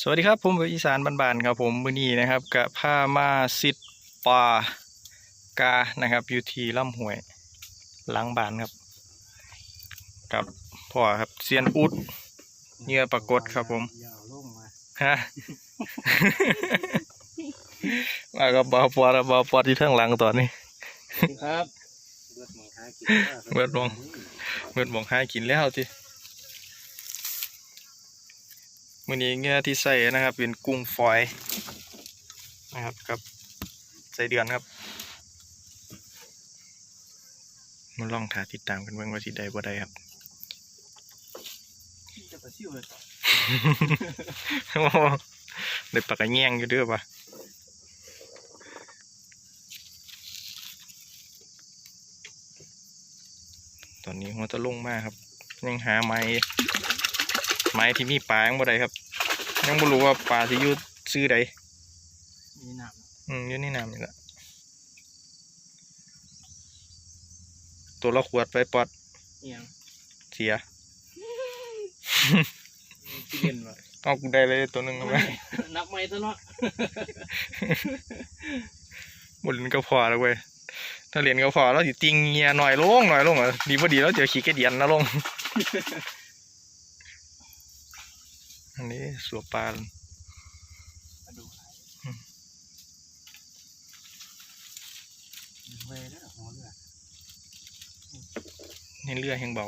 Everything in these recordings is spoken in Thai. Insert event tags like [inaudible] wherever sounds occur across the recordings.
สวัสดีครับผมเป็นอีสานบ้านๆครับผมมื้อนี้นะครับกับผ้ามาซิดปลากานะครับอยู่ที่ลำห้วยหล้างบ้านครับกับพ่อครับเซียนอุดเหยื่อปรากฏครับผมยาวลงมาฮะมากับบาวปอดบาวปอดที่ทั้งหลังตอนนี้ครับเบิดหมองหากินเบิดหม้องเมื่อมองหากินแล้วที มื้อนี้เงี้ยที่ใส่นะครับ เป็นกุ้งฝอยนะครับกับใส่เดือนครับมาลองถ่าติดตามกันเบิ่งว่าสิได้บ่ได้ครับจะไปซิ่วเลยโอ้ได้ปากกระแยงอยู่เด้อปะตอนนี้หัวจะลงมากครับ ยังหาไม้ ไม้ที่มีปลายังบ่ได้ครับ ยังบ่รู้ว่าปลาที่อยู่ซื้อใดมีน้อืมอยู่ในน้ำนี่แหละตัวละขวดไปปอดำเอียงเสียที่เรียนวะเอากูได้เลยตัวหนึงเอาไหมนับไม่ตัวเนาะบนก็พอแล้วเว้ยถ้าเรียนก็พอแล้วสิติงเงียหน่อยลงหน่อยลงอะดีพอดีแล้วเจอขี้เกียจเดียนนะลง อันนี้สัวปลามาดูไหลอืมเว้ยแล้วหัวเรือในเรือแห่งเบา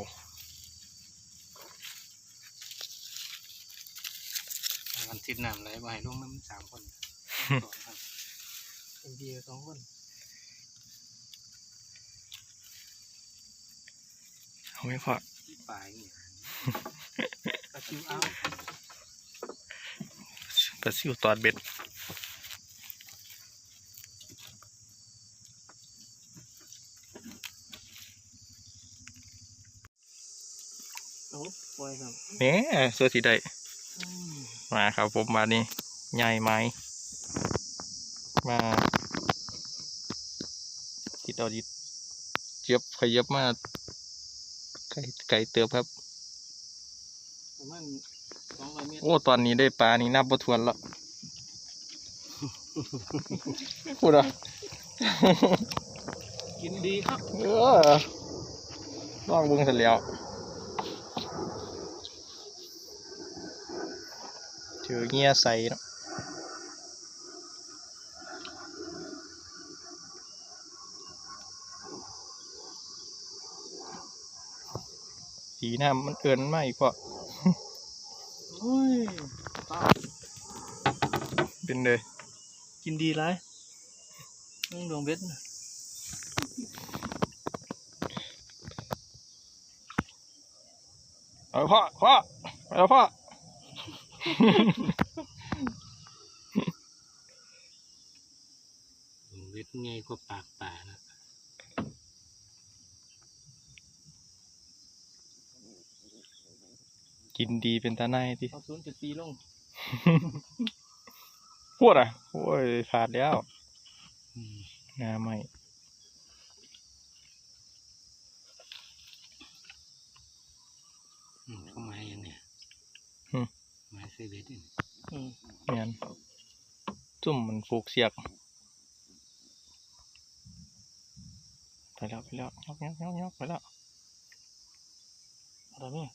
มันทิศน้ำไหลมาให้ลงน้ำสามคนสองคนเป็นเดียวสองคนเอาไม่พอที่ปลายนี่กระชิวเอา ปลาซิวตอดเบ็ดโอ้ปล่อยครับแหนี่สัวสีได้ มาครับผมมานี่ใหญ่ไม้มาติดเอาดิเจี๊ยบขยับมาไก่ไก่เติบครับ ประมาณส องร้อยเมตรโอ้ตอนนี้ได้ปลานี่นับบ่ถ้วนแล้วพูดอะกินดีครับเออลองเบิ่งเสร็จแล้วเจอเงี้ยใส่เนาะสีน้ำมันเอินมาอีกพอ โอ้ยปลา เป็นเลยกินดีไรนึ่งดวงเบ็ดน่ะเอาพ่อพ่อไปแล้วพ่อดวงเบ็ดไงก็ปากป่านะกินดีเป็นตาในที่เอาศูนย์จุดสี่ลง พูดอะ โอ้ย ขาดแล้วอืมงาไม่อืมเข้ามาอย่างเนี้ยอืมไม้เซเว่นนี่อืมเนียนจุ่มมันฟูกเสียก ไปแล้วไปแล้วยกยกยกยกไปแล้วอะไรเนี่ย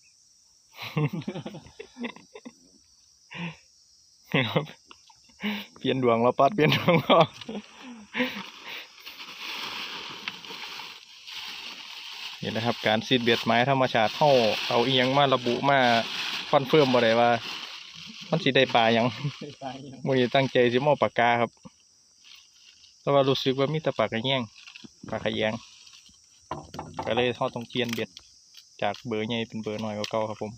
เปลี่ยนดวงแล้วปัดเปลี่ยนดวงแล้วนี่นะครับ การซีดเบียดไม้ธรรมชาติเข้าเอาเอียงมาระบุมาคอนเฟิร์มบ่ได้ว่า มันสิได้ปลาหยังตายยังมือนี้ตั้งใจสิมาเอาปากกาครับ แต่ว่ารู้สึกว่ามีแต่ปากกระแยงปากกระแยงก็เลยเขาต้องเปลี่ยนเบ็ดจากเบอร์ใหญ่เป็นเบอร์น้อยกว่าเก่าครับผม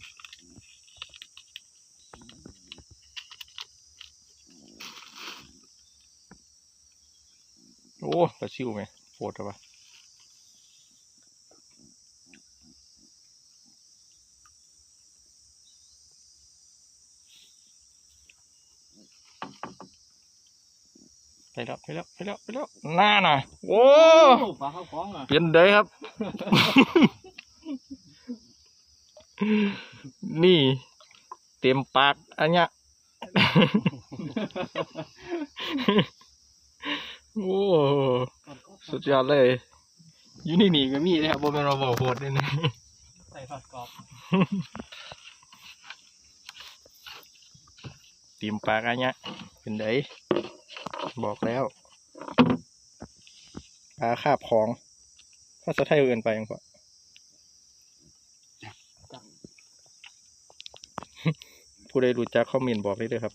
โอ้ปลาซิวไหมโปวดอะปะไปแล้วไปแล้วไปแล้วไปแล้วหน้าน่ะโอ้โอ้ปลาเข้าคล้องอะเปลี่ยนได้ครับ นี่ เต็มปากอันเนี้ย โอ้สุดยอดเลยอยู่นี่นี่ก็มีนะครับบ่แม่นว่าบ่โหดเลยนะใส่ผัดกรอบเต็มปากอันเนี้ยเป็นไดบอกแล้วปลาคาบของภาษาไทยเอื่นไปยังพอผู้ใดรู้จักคอมเมนต์บอกได้เลยครับ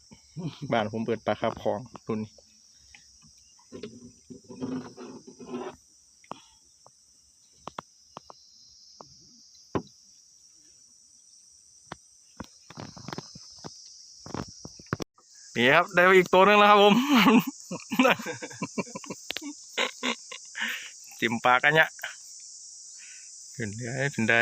บ้านผมเปิดปลาคาบของรุ่นนี้ นี่ครับ ได้อีกตัวหนึงแล้วครับผม จิ้มปากอันเนี้ยเป็นไดเป็นได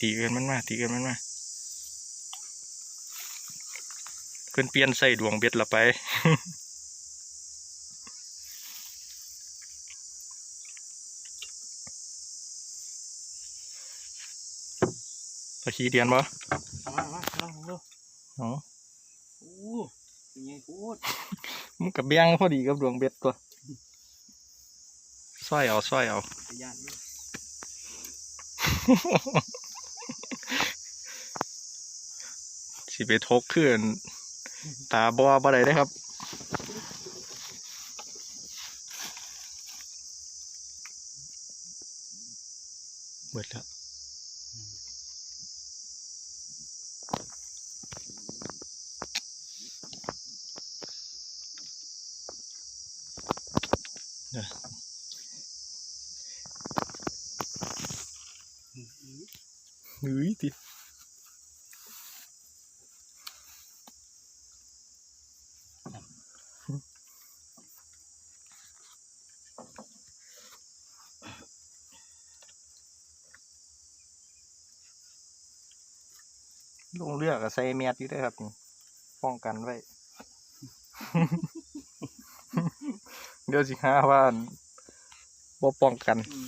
ตีเกินมันมาตีเกินมันมา [laughs] เพื่อนเปลี่ยนใส่ดวงเบ็ดละไป ตะขี้เดียนบ่เอามาเอามาลองดูอ๋อโอ้ยยังพูดมันกับเบี้ยงพอดีกับดวงเบ็ดตัวสร้อยเอาสร้อยเอาขยันอยู่สิไปทกขึ้น ตาบอบ่ได้ได้ครับ เบิดแล้วเฮ้ยติลงเรือ กับใส่เมียดอยู่ด้วยครับนี่ป้องกันไว้ เดี๋ยวสิหาว่าบ่ป้องกันอืม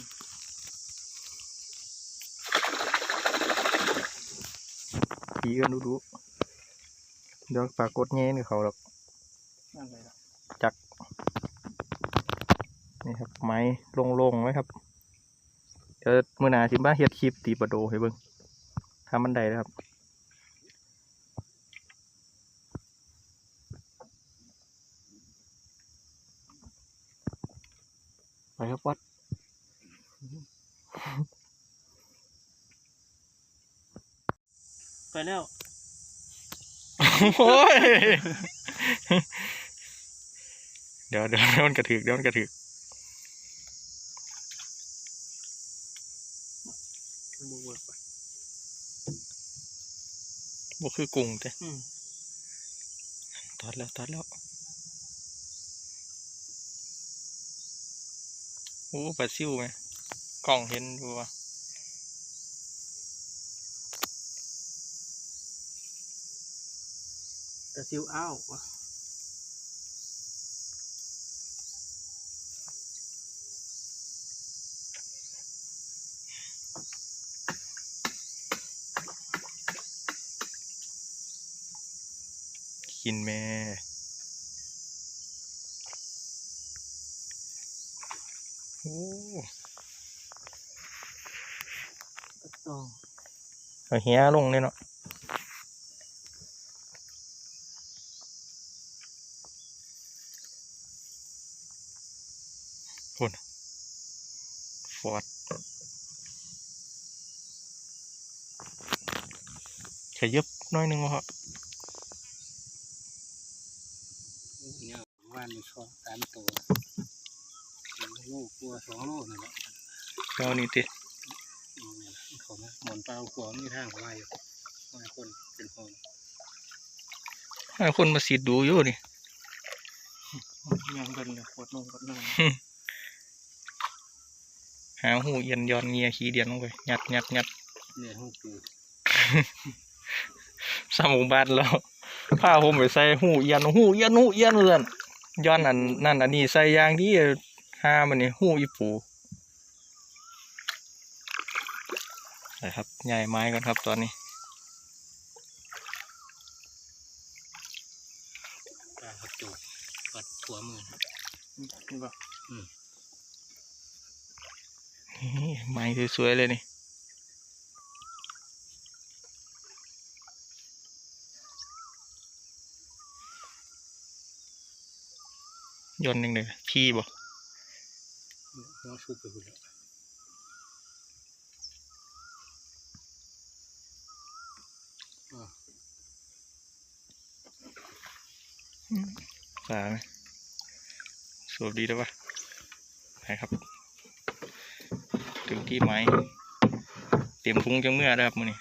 ผีกันดูดูๆเดี๋ยวปรากฏเงี้ยนี่เขาหรอกนั่นเลยล่ะนี่ครับ ไม้โล่งๆไว้ครับ เดี๋ยวมื่อหนาสิบ้าเฮ็ดคลิปตีประโดให้เบิ่งทำบันไดนะครับ ไปครับวัด ไปแล้ว โอ้ย เดี๋ยวเดี๋ยวเดี๋ยวมันกระถึกเดี๋ยวมันกระถึกบูเวิร์กไปบ่คือกุ้งแต่อืมตอดแล้วตอดแล้วโอ้ปลาซิวไหมกล้องเห็นดูว่า กระซิวอ้าววะกินแม่โอ้กระตองเอาเฮียลงเลยเนาะ คนฟอดขยับหน้อยหนึงวะครับเนี่ยว่านสองสามตัวลูกตัวสองลูกนี่แหละเอานี่ติอืมนี่เขามาหมอนเปล่าขวามีทางไว้อยู่ว่าคนเป็นคนให้คนมาสีดดูอยู่นี่ยังกันเนี่ยขวดนมขวดนม หาหูเอียนย้อนเงียขี้เดียนลงไปยัดยัดยัดเนี่ยหูปูสามหมู่บ้านแล้วพาผมไปใส่หูเอียนหูเอียนหูเอียนเลื่อนย้อนอันนั่นอันนี้ใส่อยางที่ห้ามันนี่หูอีปูครับใหญ่ไม้ก่อนครับตอนนี้กาครับจูบกัดหัวมือนี่ป่ะอืม ไม้สวยๆเลยนี่ยนต์หนึ่งเลยพี่บ่หัวชุบไปหมดแล้วอ่าสาไหมสวยดีด้วยปะไปครับ ถึงที่ไม้เตรียมพุงจังเมื่อแล้วครับมือนี้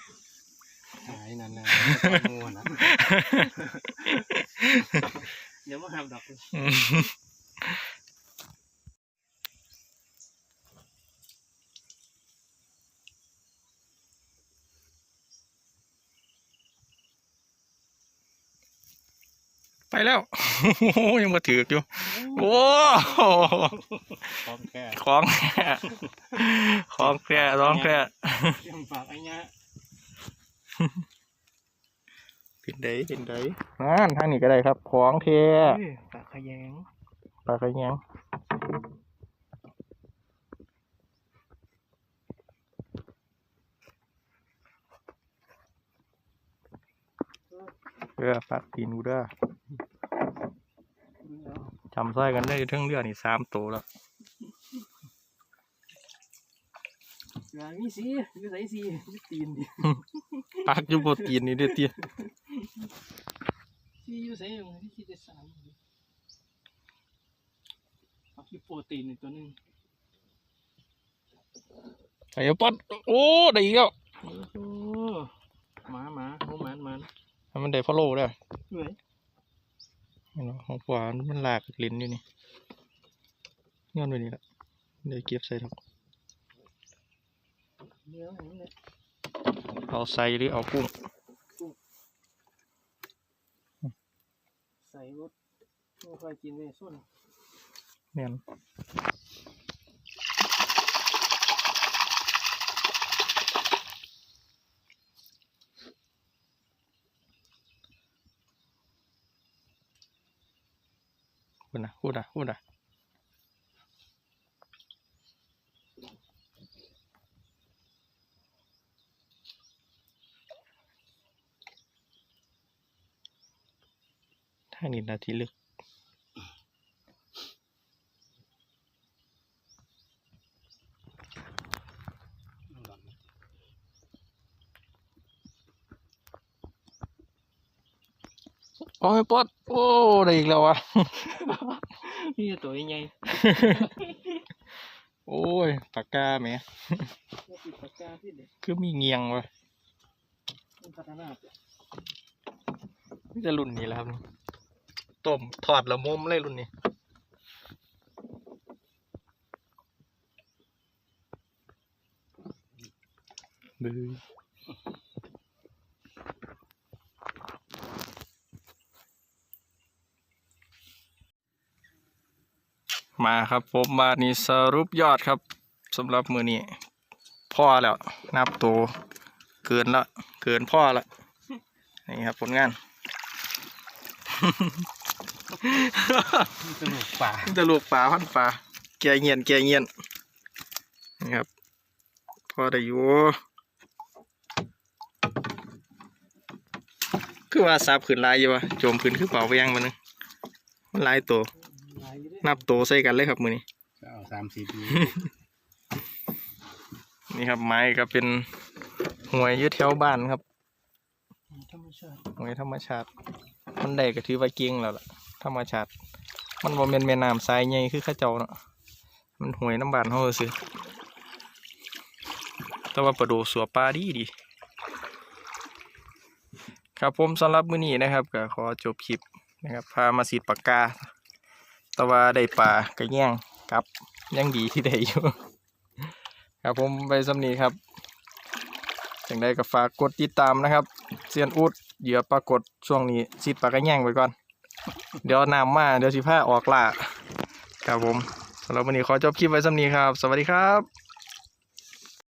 หายนั่นแหละงัวนะเดี๋ยวมาหาดอก ไปแล้วโอ้ยังมาถือกอยู่โอ้พร้อมแค่ของแค่ของแค่ร้องแค่ยังฝากไอ้เนี้ยเป็นไดเป็นไดนั่นทางนี้ก็ได้ครับ ของแท้ฝากขยงปลากระแยง เรือปักตีนกูเด้อจำสร้อยกันได้ทั้งเรือนี่สามตัวแล้วงานมีสิมีใส่สิมีตีนดิปักอยู่บนตีนนี่เด็ดเตี้ยสิอยู่ใส่ยังที่คิดจะสามเอาที่โปรตีนอีกตัวหนึงไอ้ป๊อดโอ้ได้อีกแล้วโอ้โหหมาหมาโอ้หมานหมานให้ มันได้ฟอลโล่ด้วยเหนื่อยเห็นไหมของขวานมันหลากลิ้นอยู่นี่ย้อนไปนี่ละเดี๋ยวเก็บใส่ถังเนื้ออย่างนี้เลยเอาใส่หรือเอากุ้งใส่รถไม่ค่อยกินเลยส้นเนี่ย พูดนะพูดนะพูดนะถ้านี่นาทีลึก โอ้ยปอดโอ้ได้อีกแล้ววะ นี่ตัวใหญ่โอ้ยปากกาแหมก็ติดปากกาที่เด็กคือมีเงียงวะมันพัฒนาไปนี่จะรุ่นนี้แล้วครับต้มถอดละมุมเลยรุ่นนี้บื้อ มาครับผมมานี่สรุปยอดครับสำหรับมือนี้พ่อแล้วนับตัวเกินละเกินพ่อละนี่ครับผลงานสนุกป่าจะลูกปลาพันปลาแกเงียนแกเงียนนี่ครับพอได้อยู่คือว่าซับขึ้นหลายอยู่วะโจมขึ้นคือเป่าไปยังมันนึงมันหลายตัวหลายอยู่เด้ นับตัวใส่กันเลยครับมือนี้เอาสามสี่ปีนี่ครับไม้ก็เป็นหวยอยืดแถวบ้านครับธรรมชาติหวยธรรมชาติ มันได้ก็ถือว่าเก่งแล้วล่ะธรรมชาติ มันบ่แม่นแม่น้ำทรายใหญ่คือเข้าเจ้าเนาะมันหวยน้ำบานเฮาซื่อแต่ว่าประดูสัวปลาดีดีครับผมสำหรับมื้อนี้นะครับก็ขอจบคลิปนะครับ พามาสีดปากกา แต่ว่าได้ปลากระแย่งครับยังดีที่ได้อยู่ ครับผมไปสำนีครับอย่างใดก็ฝากกดติดตามนะครับเซียนอุดเหยื่อปรากฏช่วงนี้ซีดปลากระแย่งไปก่อน เดี๋ยวน้ำมาเดี๋ยวสิผ้าออกล่าครับผมสำหรับวันนี้ขอจบคลิปไว้สำนีครับ สวัสดีครับ